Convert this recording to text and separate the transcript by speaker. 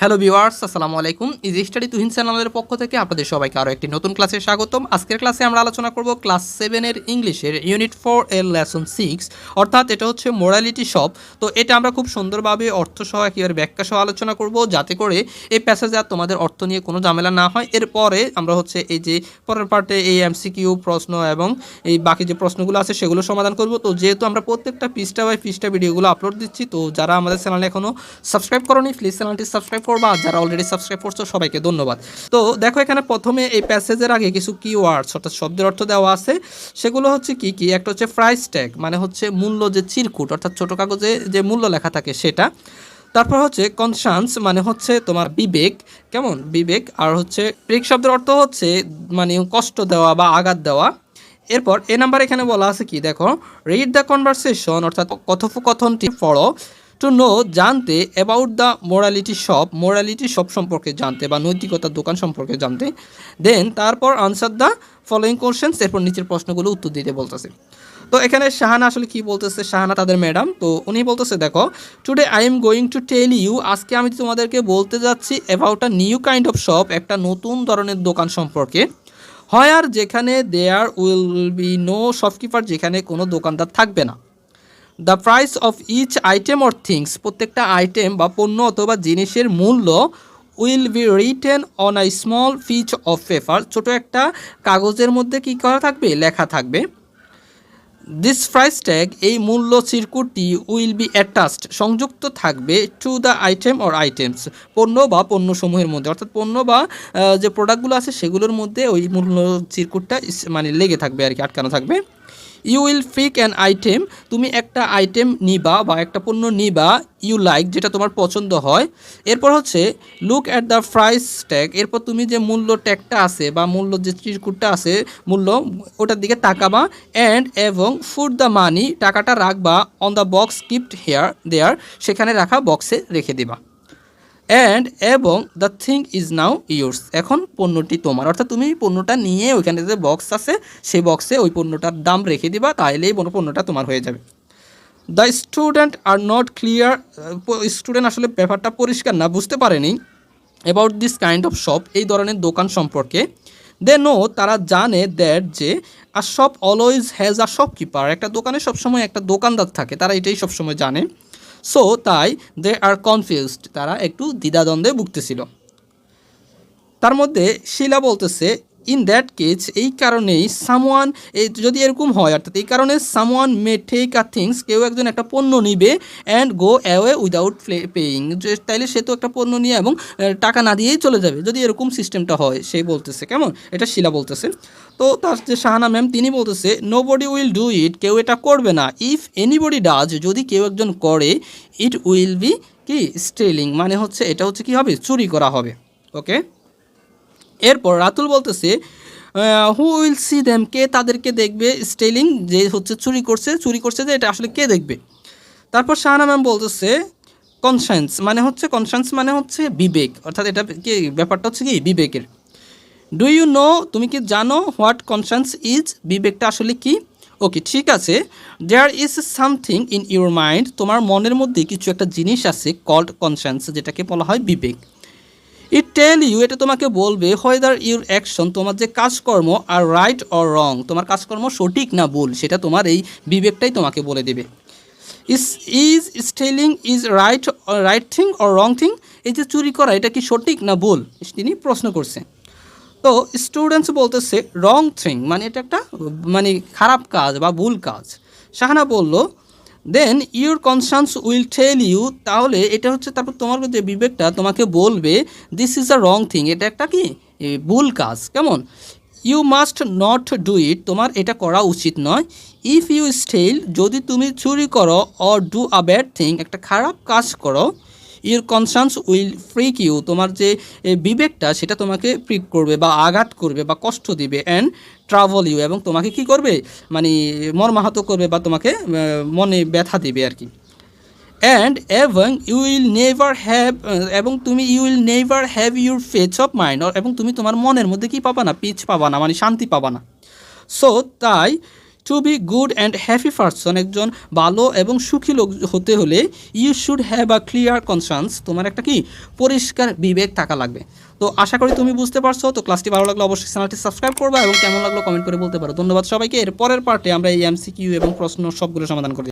Speaker 1: Hello viewers আসসালামু আলাইকুম। Easy study Tuhin চ্যানেলের পক্ষ থেকে আপনাদের সবাইকে আরও একটি নতুন ক্লাসে স্বাগতম। আজকের ক্লাসে আমরা আলোচনা করব ক্লাস সেভেনের ইংলিশের ইউনিট ফোর এর লেসন সিক্স অর্থাৎ এটা হচ্ছে মোরালিটি সব তো এটা আমরা খুব সুন্দরভাবে অর্থ সহ একেবারে ব্যাখ্যা সহ আলোচনা করব, যাতে করে এই প্যাসেজে আর তোমাদের অর্থ নিয়ে কোনো ঝামেলা না হয়। এরপরে আমরা হচ্ছে এই যে পরের পার্টে এই এমসিকিউ প্রশ্ন এবং এই বাকি যে প্রশ্নগুলো আছে সেগুলো সমাধান করব। তো যেহেতু আমরা প্রত্যেকটা পৃষ্ঠা বাই পৃষ্ঠা ভিডিওগুলো আপলোড দিচ্ছি, তো যারা আমাদের চ্যানেলে এখনও সাবস্ক্রাইব করনি প্লিজ চ্যানেলটি সাবস্ক্রাইব করবা আর যারা অলরেডি সাবস্ক্রাইব করছ, সবাইকে ধন্যবাদ। তো দেখো এখানে প্রথমে এই প্যাসেজের আগে কিছু কিওয়ার্ডস অর্থাৎ শব্দের অর্থ দেওয়া আছে। সেগুলো হচ্ছে কি কি? একটা হচ্ছে প্রাইস ট্যাগ মানে হচ্ছে মূল্য যে চিরকুট, অর্থাৎ ছোটো কাগজে যে মূল্য লেখা থাকে সেটা। তারপর হচ্ছে কনসান্স মানে হচ্ছে তোমার বিবেক, কেমন? বিবেক, আর হচ্ছে ব্রেক শব্দের অর্থ হচ্ছে মানে কষ্ট দেওয়া বা আঘাত দেওয়া। এরপর এ নাম্বার এখানে বলা আছে কি? দেখো রিড দ্য কনভারসেশন অর্থাৎ কথোপকথনটি পড়ো। টু নো জানতে about the morality shop morality shop সম্পর্কে জানতে বা নৈতিকতার দোকান সম্পর্কে জানতে। দেন তারপর আনসার দ্য ফলোয়িং কোশ্চেন্স এরপর নিচের প্রশ্নগুলো উত্তর দিতে বলতেছে। তো এখানে শাহানা আসলে কি বলতেছে? শাহানা তাদের ম্যাডাম তো উনি বলতেছে, দেখো today I am going to tell you আজকে আমি তোমাদেরকে বলতে যাচ্ছি about a new kind of shop একটা নতুন ধরনের দোকান সম্পর্কে। হয় আর যেখানে there will be no shopkeeper যেখানে কোনো দোকানদার থাকবে না। The price of each item or things প্রত্যেকটা আইটেম বা পণ্য অথবা জিনিসের মূল্য will be written on a small piece of paper ছোট একটা কাগজের মধ্যে কি করা থাকবে? লেখা থাকবে। দিস প্রাইস ট্যাগ এই মূল্য চিরকুটটি উইল বি অ্যাটাচড সংযুক্ত থাকবে to the item or items পণ্য বা পণ্যসমূহের মধ্যে। অর্থাৎ পণ্য বা যে প্রোডাক্টগুলো আছে সেগুলোর মধ্যে ওই মূল্য চিরকুটটা মানে লেগে থাকবে আর কি, আটকানো থাকবে। You will pick an item তুমি একটা আইটেম নিবা বা একটা পণ্য নিবা ইউ লাইক যেটা তোমার পছন্দ হয়। এরপর হচ্ছে look at the price tag এরপর তুমি যে মূল্য ট্যাগটা আছে বা মূল্য যে চিরকুটটা আছে, মূল্য, ওটার দিকে তাকাবা অ্যান্ড এবং ফুড দ্য মানি টাকাটা রাখবা on the box kept here there সেখানে রাখা বক্সে রেখে দিবা। অ্যান্ড এবং the thing is now yours এখন পণ্যটি তোমার। অর্থাৎ তুমি পণ্যটা নিয়ে ওইখানে যে বক্স আছে, সেই বক্সে ওই পণ্যটার দাম রেখে দিবা, তাইলেই বড় পণ্যটা তোমার হয়ে যাবে। The student are not clear student আসলে ব্যাপারটা পরিষ্কার না, বুঝতে পারেনি about this kind of shop এই ধরনের দোকান সম্পর্কে। দে নো তারা জানে দ্যাট যে a shop always has a shopkeeper একটা দোকানে সবসময় একটা দোকানদার থাকে, তারা এটাই সবসময় জানে। সো তাই দে আর কনফিউজড তারা একটু দ্বিধাদ্বন্দ্বে ভুগতেছিল। তার মধ্যে শিলা বলতেছে ইন দ্যাট কেস এই কারণেই সামওয়ান যদি এরকম হয়, অর্থাৎ এই কারণে someone may take a things কেউ একজন একটা পণ্য নিবে অ্যান্ড গো অ্যাওয়ে উইদাউট যে তাইলে সে তো একটা পণ্য নিয়ে এবং টাকা না দিয়েই চলে যাবে। যদি এরকম সিস্টেমটা হয় সেই বলতেছে, কেমন? এটা শিলা বলতেছে। তো তার যে শাহানা ম্যাম তিনি বলতেছে nobody will do it কেউ এটা করবে না। ইফ এনিবডি ডাজ যদি কেউ একজন করে ইট উইল বি কি? স্টেলিং মানে হচ্ছে, এটা হচ্ছে কি হবে? চুরি করা হবে। ওকে এরপর রাতুল বলতেছে হু উইল সি দ্যাম কে তাদেরকে দেখবে? স্টেলিং যে হচ্ছে চুরি করছে চুরি করছে যে এটা আসলে কে দেখবে? তারপর শাহানা ম্যাম বলতেছে কনসায়েন্স মানে হচ্ছে কনসায়েন্স মানে হচ্ছে বিবেক। অর্থাৎ এটা কি, ব্যাপারটা হচ্ছে কি? বিবেকের। ডু ইউ নো তুমি কি জানো হোয়াট কনসায়েন্স ইজ বিবেকটা আসলে কি? ওকে ঠিক আছে। There is something in your mind তোমার মনের মধ্যে কিছু একটা জিনিস আছে কল্ড কনসায়েন্স যেটাকে বলা হয় বিবেক। টেল ইউ এটা তোমাকে বলবে হোয়েদার ইউর অ্যাকশন তোমার যে কাজকর্ম আর রাইট অর রং তোমার কাজকর্ম সঠিক না ভুল, সেটা তোমার এই বিবেকটাই তোমাকে বলে দেবে। Is is stealing is right right thing or wrong thing এই যে চুরি করা, এটা কি সঠিক না ভুল? তিনি প্রশ্ন করছেন। তো স্টুডেন্টস বলতেছে রং থিং মানে এটা একটা মানে খারাপ কাজ বা ভুল কাজ। শাহানা বলল then your concerns will tell you তাহলে এটা হচ্ছে তারপর তোমার যে বিবেকটা তোমাকে বলবে this is a wrong thing এটা একটা কি? ভুল কাজ, কেমন? You must not do it তোমার এটা করা উচিত নয়। ইফ ইউ স্টেল যদি তুমি চুরি করো or do a bad thing একটা খারাপ কাজ করো your concerns will prick you তোমার যে বিবেকটা, সেটা তোমাকে ফ্রিক করবে বা আঘাত করবে বা কষ্ট দিবে অ্যান্ড ট্রাভেল ইউ এবং তোমাকে কি করবে? মানে মর্মাহত করবে বা তোমাকে মনে ব্যথা দিবে আর কি। অ্যান্ড এবং ইউ উইল নেভার হ্যাভ এবং তুমি you will never have your peace of mind এবং তুমি তোমার মনের মধ্যে কি পাবা না? পিচ পাবা না মানে শান্তি পাবা না। সো তাই to be good and happy person একজন ভালো এবং সুখী লোক হতে হলে you should have a clear concerns তোমার একটা কি? পরিষ্কার বিবেক থাকা লাগবে। তো আশা করি তুমি বুঝতে পারছ। তো ক্লাসটি ভালো লাগল অবশ্যই চ্যানেলটি সাবস্ক্রাইব করবা এবং কেমন লাগল কমেন্ট করে বলতে পারো। ধন্যবাদ সবাইকে। এর পরের পার্টে আমরা এই এমসি কিউ এবং প্রশ্ন সবগুলো সমাধান করি